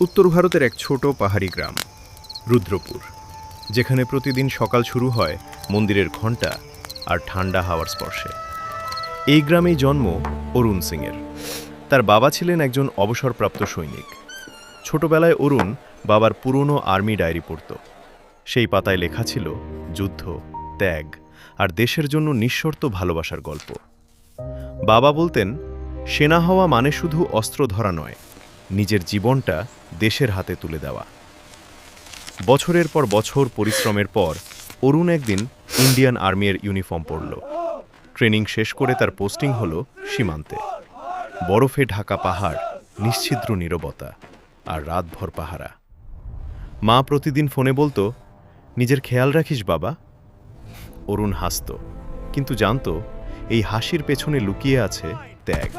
উত্তর ভারতের এক ছোট পাহাড়ি গ্রাম, রুদ্রপুর, যেখানে প্রতিদিন সকাল শুরু হয় মন্দিরের ঘণ্টা আর ঠান্ডা হাওয়ার স্পর্শে। এই গ্রামেই জন্ম অরুণ সিংয়ের। তার বাবা ছিলেন একজন অবসরপ্রাপ্ত সৈনিক। ছোটবেলায় অরুণ বাবার পুরনো আর্মি ডায়েরি পড়ত। সেই পাতায় লেখা ছিল, যুদ্ধ, ত্যাগ আর দেশের জন্য নিঃশর্ত ভালোবাসার গল্প। বাবা বলতেন, সেনা হওয়া মানে শুধু অস্ত্র ধরা নয়, নিজের জীবনটা দেশের হাতে তুলে দেওয়া। বছরের পর বছর পরিশ্রমের পর অরুণ একদিন ইন্ডিয়ান আর্মির ইউনিফর্ম পরল। ট্রেনিং শেষ করে তার পোস্টিং হল সীমান্তে। বরফে ঢাকা পাহাড়, নিশ্ছিদ্র নীরবতা আর রাতভর পাহারা। মা প্রতিদিন ফোনে বলতো, নিজের খেয়াল রাখিস বাবা। অরুণ হাসত, কিন্তু জানত এই হাসির পেছনে লুকিয়ে আছে ত্যাগ।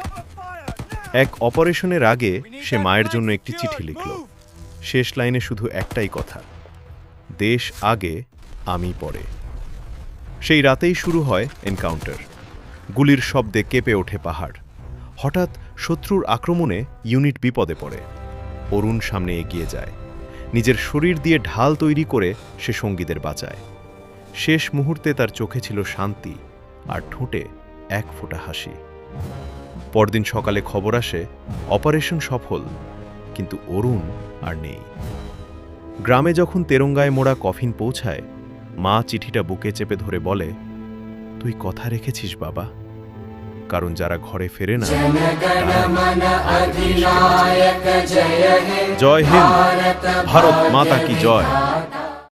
এক অপারেশনের আগে সে মায়ের জন্য একটি চিঠি লিখল। শেষ লাইনে শুধু একটাই কথা, দেশ আগে, আমি পরে। সেই রাতেই শুরু হয় এনকাউন্টার। গুলির শব্দে কেঁপে ওঠে পাহাড়। হঠাৎ শত্রুর আক্রমণে ইউনিট বিপদে পড়ে। অরুণ সামনে এগিয়ে যায়। নিজের শরীর দিয়ে ঢাল তৈরি করে সে সঙ্গীদের বাঁচায়। শেষ মুহূর্তে তার চোখে ছিল শান্তি আর ঠোঁটে এক ফোঁটা হাসি। পরদিন সকালে খবর আসে অপারেশন সফল কিন্তু অরুণ আর নেই। গ্রামে যখন তেরঙ্গায় মোড়া কফিন পৌঁছায় মা চিঠিটা বুকে চেপে ধরে বলে তুই কথা রেখেছিস বাবা। কারণ যারা ঘরে ফেরে না জয় হিন্দ। ভারত মাতা কি জয়?